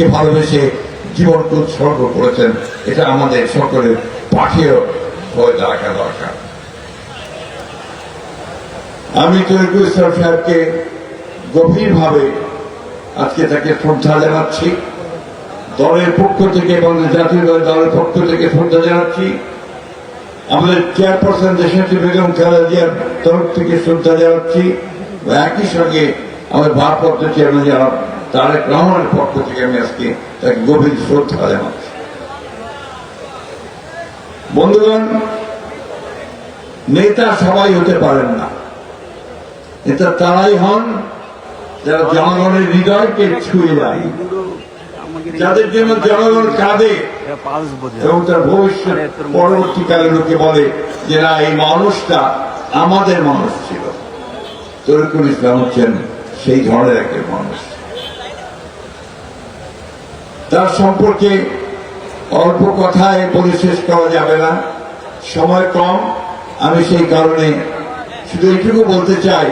দেশকে ভালোবেসে জীবনকে উৎসর্গ করেছেন, এটা আমাদের সকলের পাঠিয়ে হয়ে রাখা দরকার। আমি তরিকুল ইসলাম সাহেবকে গভীরভাবে আজকে তাকে শ্রদ্ধা জানাচ্ছি। দলের পক্ষ থেকে এবং জাতীয় দল- দলের পক্ষ থেকে শ্রদ্ধা জানাচ্ছি। আমাদের চেয়ারপারসন দেশনেত্রী বেগম খালেদা তরফ থেকে শ্রদ্ধা জানাচ্ছি। একই সঙ্গে আমাদের ভারপ্রাপ্ত চেয়ারম্যান জনাব তারেক রহমানের পক্ষ থেকে আমি আজকে তাকে গভীর শ্রদ্ধা জানাচ্ছি। বন্ধুগণ, নেতা সবাই হতে পারেন না। নেতা তারাই হন, যারা জনগণের হৃদয়কে ছুঁয়ে যায় যাদের জন্য জনগণ কাঁদে এবং তার ভবিষ্যৎ পরবর্তীকালে লোকে বলে যে, না, এই মানুষটা আমাদের মানুষ ছিল। তরিকুল ইসলাম হচ্ছেন সেই ধরনের একজন মানুষ। তার সম্পর্কে অল্প কথায় বলে শেষ করা যাবে না। সময় কম আমি সেই কারণে শুধু এইটুকু বলতে চাই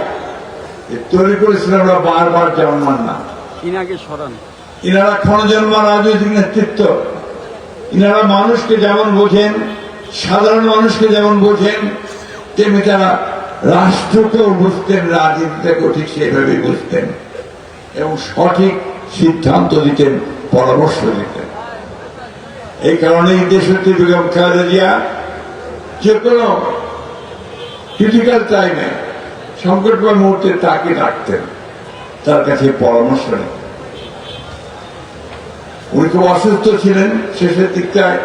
তরিকুল ইসলামরা বারবার জন্মান না। ইনারা ক্ষণজন্মা রাজনৈতিক নেতৃত্ব। ইনারা মানুষকে যেমন বোঝেন সাধারণ মানুষকে যেমন বোঝেন তেমনি তারা রাষ্ট্রকেও বুঝতেন রাজনীতিটাকেও ঠিক সেভাবে বুঝতেন এবং সঠিক সিদ্ধান্ত দিতেন। পরামর্শ দিতেন এই কারণেই দেশত্রী বেগম খালেদা যে কোনো ক্রিটিক্যাল টাইমে সংকটময় মুহূর্তে তাকে ডাকতেন, তার কাছে পরামর্শ নিতেন। উনি খুব অসুস্থ ছিলেন, শেষের দিকটায়।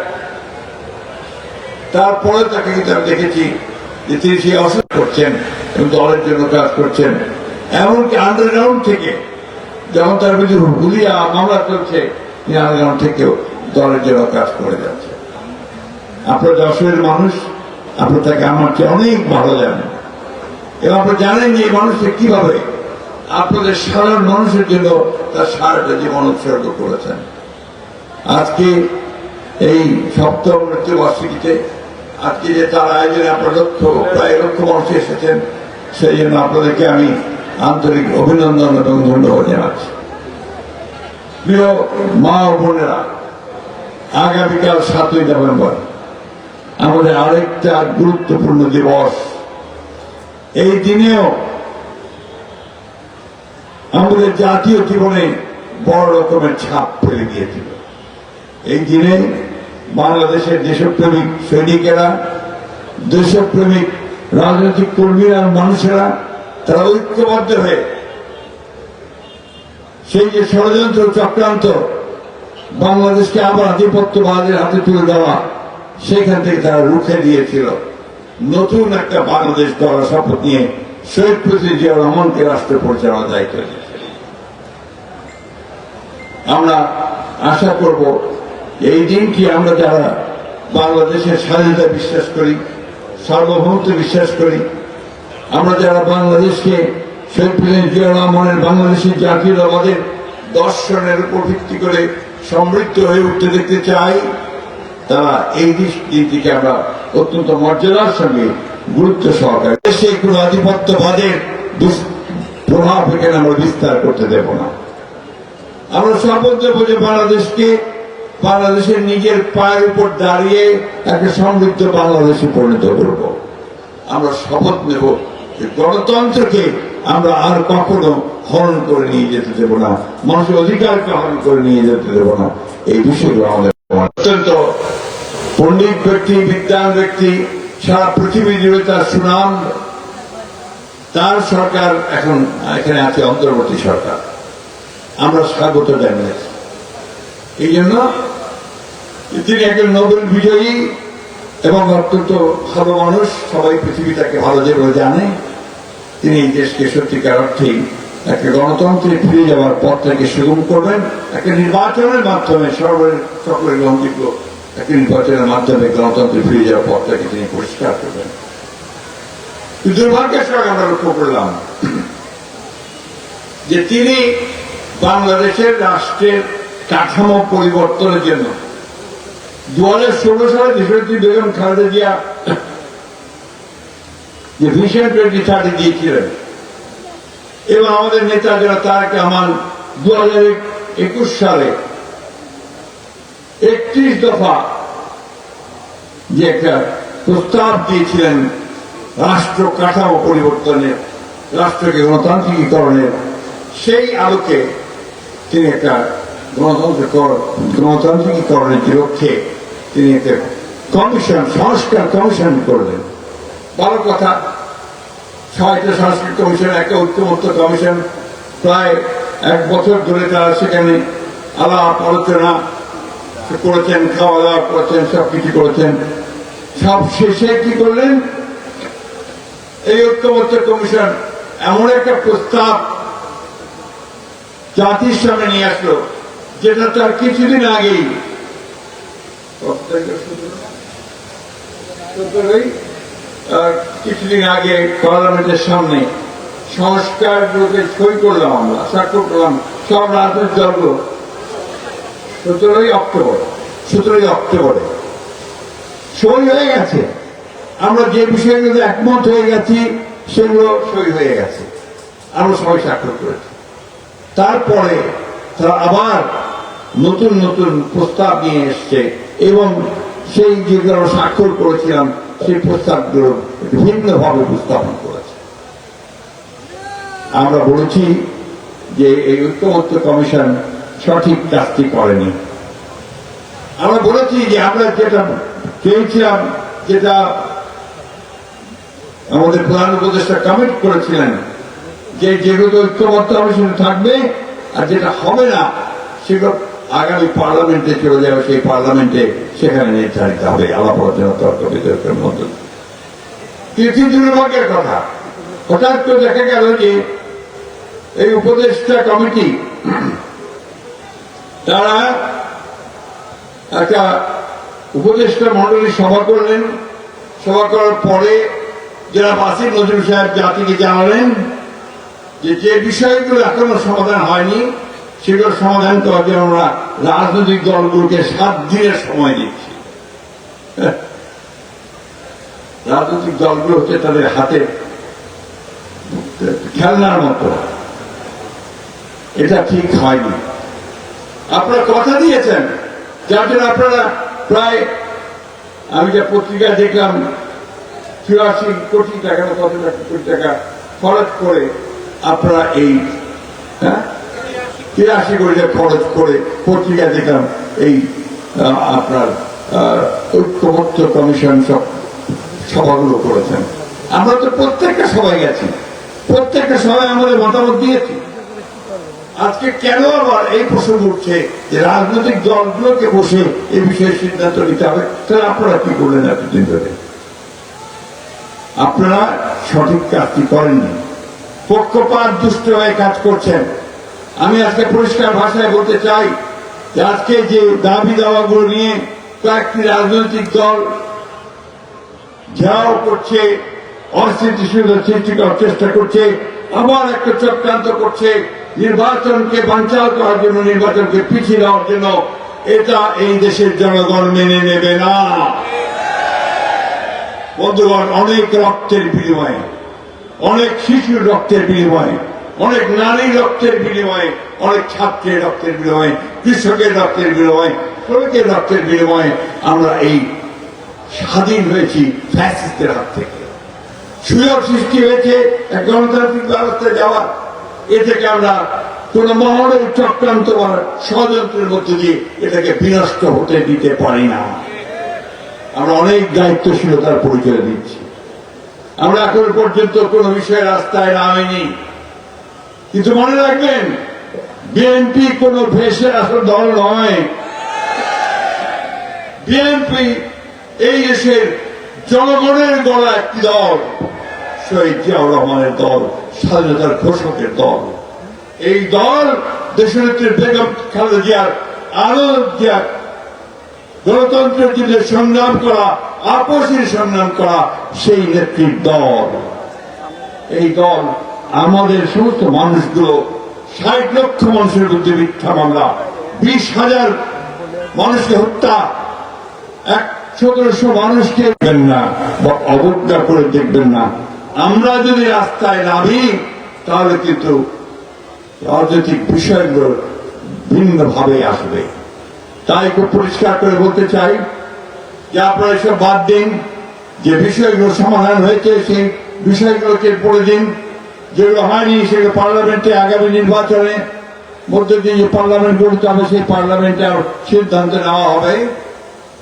তারপরে তাকে কিন্তু আমি দেখেছি যে তিনি সেই অসুস্থ করছেন এবং দলের জন্য কাজ করছেন। এমনকি আন্ডারগ্রাউন্ড থেকে যখন তার বিরুদ্ধে হুলিয়া মামলা চলছে আন্ডারগ্রাউন্ড থেকেও দলের জন্য কাজ করে যাচ্ছে। আপনার যশোরের মানুষ, আপনার তাকে আমার চেয়ে অনেক ভালো জানেন। এবং আপনারা জানেন যে এই মানুষটা কীভাবে আপনাদের সাধারণ মানুষের জন্য তার সারাটা জীবন উৎসর্গ করেছেন। আজকে এই সপ্তম মৃত্যুবার্ষিকীতে আজকে যে তার আয়োজনে আপনার লক্ষ, প্রায় লক্ষ মানুষ এসেছেন, সেই জন্য আপনাদেরকে আমি আন্তরিক অভিনন্দন এবং ধন্যবাদ জানাচ্ছি। প্রিয় মা ও বোনেরা, আগামীকাল সাতই নভেম্বর, আমাদের আরেকটা গুরুত্বপূর্ণ দিবস। এই দিনেও আমাদের জাতীয় জীবনে বড় রকমের ছাপ ফেলে গিয়েছিল এই দিনে বাংলাদেশের দেশপ্রেমিক সৈনিকেরা, দেশপ্রেমিক রাজনৈতিক কর্মীরা, মানুষেরা তারা ঐক্যবদ্ধ হয়ে সেই যে ষড়যন্ত্র চক্রান্ত বাংলাদেশকে আবার আধিপত্যবাদের হাতে তুলে দেওয়া, সেখান থেকে তারা রুখে দিয়েছিল। নতুন একটা বাংলাদেশ গড়ার শপথ নিয়ে শহীদ প্রেসিডেন্ট জিয়া রহমানকে রাষ্ট্র পরিচালনার দায়িত্ব আমরা আশা করব, এই দিনটি আমরা যারা বাংলাদেশের স্বাধীনতা বিশ্বাস করি, সার্বভৌমত্ব বিশ্বাস করি আমরা যারা বাংলাদেশকে শহীদ প্রেসিডেন্ট জিয়া রহমানের বাংলাদেশের জাতীয়তাবাদের দর্শনের উপর ভিত্তি করে সমৃদ্ধ হয়ে উঠতে দেখতে চাই, তারা এই দিনটিকে আমরা অত্যন্ত মর্যাদার সঙ্গে গুরুত্ব সহকারে দেশে কোনো আধিপত্যবাদের প্রভাব এখানে আমরা বিস্তার করতে দেব না। আমরা শপথ দেবো যে বাংলাদেশকে বাংলাদেশের নিজের পায়ের উপর দাঁড়িয়ে একটা সমৃদ্ধ বাংলাদেশে পরিণত করব। আমরা শপথ নেব গণতন্ত্রকে আমরা আর কখনো হরণ করে নিয়ে যেতে দেব না। মানুষের অধিকারকে হরণ করে নিয়ে যেতে দেব না। এই বিষয়গুলো আমাদের অত্যন্ত পণ্ডিত ব্যক্তি বিদ্যান ব্যক্তি, সারা পৃথিবী জুড়ে তার সুনাম, তার সরকার এখন, এখানে আছে অন্তর্বর্তী সরকার। আমরা স্বাগত জানিয়েছি এই জন্য তিনি একজন নোবেল বিজয়ী এবং অত্যন্ত ভালো মানুষ, সবাই পৃথিবী তাকে ভালো জানে। তিনি এই দেশকে সত্যিকার অর্থেই একটা গণতন্ত্রে ফিরে যাওয়ার পথটাকে সুগম করবেন একটা নির্বাচনের মাধ্যমে সর্বের সকলের গ্রহণযোগ্য একটা নির্বাচনের মাধ্যমে গণতন্ত্রে ফিরে যাওয়ার পথটাকে তিনি পরিষ্কার করবেন। দুর্ভাগ্যের সঙ্গে আমরা লক্ষ্য করলাম যে তিনি বাংলাদেশের রাষ্ট্রের কাঠামো পরিবর্তনের জন্য দু হাজার ষোলো সালে দেশনেত্রী বেগম খালেদা জিয়া যে ভিশন টোয়েন্টি থার্টি দিয়েছিলেন। এবং আমাদের নেতা যারা তারেক রহমান দু হাজার একুশ সালে একত্রিশ দফা যে একটা প্রস্তাব দিয়েছিলেন রাষ্ট্র কাঠামো পরিবর্তনের রাষ্ট্রকে গণতান্ত্রিকীকরণের সেই আলোকে তিনি একটা গণতন্ত্র কর- গণতান্ত্রিকীকরণের লক্ষ্যে তিনি একটা কমিশন, সংস্কার কমিশন করলেন। ভালো কথা ছয়টা সংস্কৃত কমিশন একটা ঐক্যমত্য কমিশন প্রায় এক বছর ধরে তারা সেখানে আলাপ আলোচনা করেছেন খাওয়া দাওয়া করেছেন সব কিছু করেছেন। সব শেষে কি করলেন? এই ঐক্যমত্য কমিশন এমন একটা প্রস্তাব জাতির সামনে নিয়ে আসলো, যেটা তার কিছুদিন আগেই কিছুদিন আগে পার্লামেন্টের সামনে সংস্কার সই করলাম আমরা, স্বাক্ষর করলাম। সব রাজনৈতিক দলগুলো। সতেরোই অক্টোবর, সতেরোই অক্টোবরে। সই হয়ে গেছে। আমরা যে বিষয়গুলো একমত হয়ে গেছি, সেগুলো সই হয়ে গেছে। আমরা সবাই স্বাক্ষর করেছি। তারপরে তারা আবার নতুন নতুন প্রস্তাব নিয়ে এসছে এবং সেই যেগুলো আমরা স্বাক্ষর করেছিলাম সেই প্রস্তাবগুলো ভিন্নভাবে উপস্থাপন করেছে। আমরা বলেছি যে এই ঐক্যমত্য কমিশন সঠিক কাজটি করেনি। আমরা বলেছি যে আমরা যেটা চেয়েছিলাম যেটা আমাদের প্রধান উপদেষ্টা কমিট করেছিলেন, যে যেগুলো ঐক্যবদ্ধ কমিশন থাকবে আর যেটা হবে না, সেগুলো আগামী পার্লামেন্টে চলে যাবে সেই পার্লামেন্টে সেখানে নির্ধারিত হবে। আলাপ আলোচনা তর্ক বিতর্কের কথা। হঠাৎ করে দেখা গেল যে এই উপদেষ্টা কমিটি, তারা একটা উপদেষ্টা মন্ডলী সভা করলেন। সভা করার পরে যারা বাসির নজরুল সাহেব জাতিকে জানালেন যে যে বিষয়গুলো এখনও সমাধান হয়নি সেগুলো সমাধান করার জন্য আমরা রাজনৈতিক দলগুলোকে সাত দিনের সময় দিচ্ছি। রাজনৈতিক দলগুলো হচ্ছে তাদের হাতে খেলনার মতো। এটা ঠিক হয়নি। আপনারা কথা দিয়েছেন, যার জন্য আপনারা প্রায়, আমি যা পত্রিকায় দেখলাম, চুরাশি কোটি টাকা কত কোটি টাকা খরচ করে আপনারা এই হ্যাঁ? তিরাশি কোটি খরচ করে পত্রিকায় দেখলাম, এই আপনার ঐক্যমত্য কমিশন সব সভাগুলো করেছেন। আমরা তো প্রত্যেকটা সবাই গেছি। প্রত্যেকটা সবাই আমাদের মতামত দিয়েছি। আজকে কেন আবার এই প্রসঙ্গ উঠছে যে রাজনৈতিক দলগুলোকে বসে এই বিষয়ে সিদ্ধান্ত নিতে হবে? তাহলে আপনারা কি করলেন এতদিন ধরে? আপনারা সঠিক কাজটি করেননি। পক্ষপাত দুষ্ট হয়ে কাজ করছেন। আমি আজকে পরিষ্কার ভাষায় বলতে চাই যে আজকে যে দাবি দাওয়াগুলো নিয়ে কয়েকটি রাজনৈতিক দল ঘেরাও করছে, অস্থিতিশীলতা সৃষ্টি করার চেষ্টা করছে, আবার একটা চক্রান্ত করছে, নির্বাচনকে বাঞ্চাল করার জন্য, নির্বাচনকে পিছিয়ে দেওয়ার জন্য। এটা এই দেশের জনগণ মেনে নেবে না। বন্ধুগণ, অনেক রক্তের বিনিময়ে, অনেক শিশুর রক্তের বিনিময়ে অনেক নারী রক্তের বিনিময়ে, অনেক ছাত্রের রক্তের বিনিময়ে, কৃষকের রক্তের বিনিময়ে, শ্রমিকের রক্তের বিনিময়ে আমরা এই স্বাধীন হয়েছি ফ্যাসিস্টের হাত থেকে। সুযোগ সৃষ্টি হয়েছে গণতান্ত্রিক ব্যবস্থায় যাওয়া এ থেকে আমরা কোন মহলের চক্রান্ত ষড়যন্ত্রের মধ্যে দিয়ে এটাকে বিনষ্ট হতে দিতে পারি না। আমরা অনেক দায়িত্বশীলতার পরিচয় দিচ্ছি। আমরা এখন পর্যন্ত কোন বিষয়ে রাস্তায় নামেনি। কিন্তু মনে রাখবেন? বিএনপি কোন ভেসে আসল দল নয়। বিএনপি এই দেশের জনগণের গলা একটি দল, শহীদ জিয়াউর রহমানের দল, স্বাধীনতার ঘোষকের দল। এই দল দেশনেত্রী বেগম খালেদা জিয়ার আনন্দ জিয়া গণতন্ত্রের জন্য সংগ্রাম করা, আপসের সংগ্রাম করা সেই নেত্রীর দল। এই দল আমাদের সমস্ত মানুষগুলো ষাট লক্ষ মানুষের মধ্যে মিথ্যা মামলা, বিশ হাজার মানুষকে হত্যা এক সতেরোশো মানুষকে না বা অবজ্ঞা করে দেখবেন না। আমরা যদি রাস্তায় নামি, তাহলে কিন্তু রাজনৈতিক বিষয়গুলো ভিন্নভাবে আসবে। তাই খুব পরিষ্কার করে বলতে চাই যে আপনারা এসব বাদ দিন, যে বিষয়গুলো সমাধান হয়েছে সেই বিষয়গুলোকে পড়ে দিন। যেগুলো হয়নি সেগুলো পার্লামেন্টে আগামী নির্বাচনে মধ্য দিয়ে যে পার্লামেন্ট গঠিত হবে, সেই পার্লামেন্টে আর সিদ্ধান্ত নেওয়া হবে।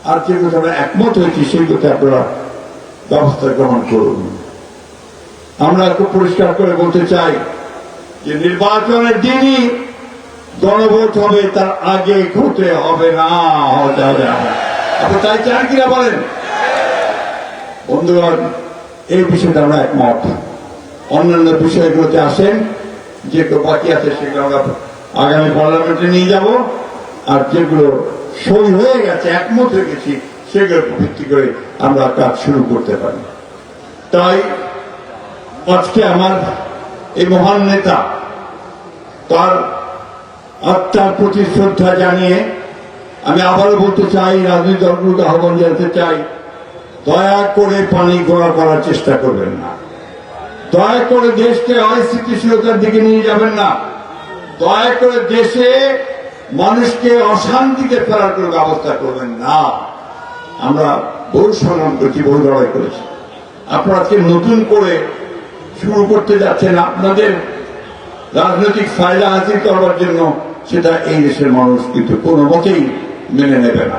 আর যেগুলো আমরা একমত হয়েছি সেগুলোতে আপনারা ব্যবস্থা গ্রহণ করুন। আমরা খুব পরিষ্কার করে বলতে চাই যে নির্বাচনের দিনই গণভোট হবে, তার আগে ঘটে হবে না হতে হবে না। আপনি তাই চান কিনা বলেন? বন্ধুগণ, এই বিষয়টা আমরা একমত। অন্যান্য বিষয়গুলোতে আসেন যেগুলো বাকি আছে সেগুলো আমরা আগামী পার্লামেন্টে নিয়ে যাব, আর যেগুলো সই হয়ে গেছে, একমত হয়ে গেছি, সেগুলোর ভিত্তি করে আমরা কাজ শুরু করতে পারি। তাই আজকে আমার এই মহান নেতা তার আত্মার প্রতি শ্রদ্ধা জানিয়ে আমি আবারও বলতে চাই, রাজনৈতিক দলগুলোকে আহ্বান জানাতে চাই, দয়া করে পানি গোড়া করার চেষ্টা করবেন না। দয়া করে দেশকে অস্থিতিশীলতার দিকে নিয়ে যাবেন না। দয়া করে দেশে মানুষকে অশান্তিতে ফেরার কোনো ব্যবস্থা করবেন না। আমরা বহু সংগ্রাম করেছি, বহু লড়াই করেছি। আপনারা নতুন করে শুরু করতে যাচ্ছেন আপনাদের রাজনৈতিক ফায়দা হাসিল করবার জন্য, সেটা এই দেশের মানুষ কিন্তু কোনো মতেই মেনে নেবে না।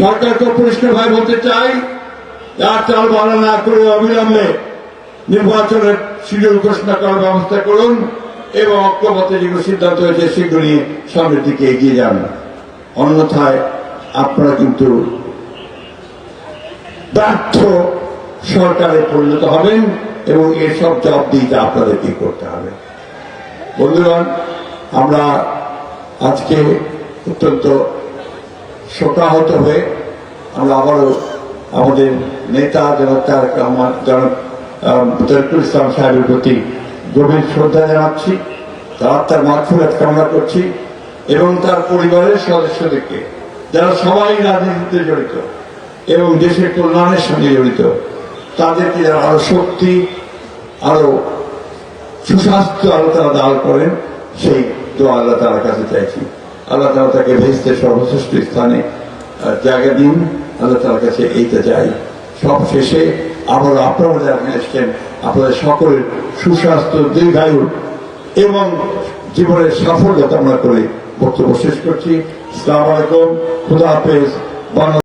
সরকারকে পরিষ্কার ভাবে বলতে চাই আর চাল ভাড়া না করে অবিলম্বে নির্বাচনের শিডিউল ঘোষণা করার ব্যবস্থা করুন এবং ঐক্যমতে যেগুলো সিদ্ধান্ত হয়েছে সেগুলি সামনের দিকে এগিয়ে যান। অন্যথায় আপনারা কিন্তু ব্যর্থ সরকারে পরিণত হবেন এবং এসব জবাবদিহিতা আপনাদেরকে করতে হবে। বন্ধুগণ আমরা আজকে অত্যন্ত শোকাহত হয়ে আমরা আবারও আমাদের নেতা রহমান জনাব আহ, তরিকুল ইসলাম সাহেবের প্রতি গভীর শ্রদ্ধা জানাচ্ছি, তার আত্মার মাধ্যমে কামনা করছি এবং তার পরিবারের সদস্যদেরকে, যারা সবাই রাজনীতিতে জড়িত এবং দেশের কল্যাণের সঙ্গে জড়িত, তাদেরকে যারা আরও শক্তি, আরও সুস্বাস্থ্য আল্লাহ তারা দান করেন, সেই দোয়া আল্লাহ তালার কাছে চাইছি। আল্লাহ তালা তাকে ভেস্তে সর্বশ্রেষ্ঠ স্থানে জায়গা দিন। আল্লাহ তালার কাছে এইটা চাই। সব শেষে আবার আপনারা যারা আসছেন আপনাদের সকলের সুস্বাস্থ্য, দীর্ঘায়ু এবং জীবনের সাফল্য কামনা করে বক্তব্য শেষ করছি। সালাম আলাইকুম। খুদা হাফেজ। বাংলা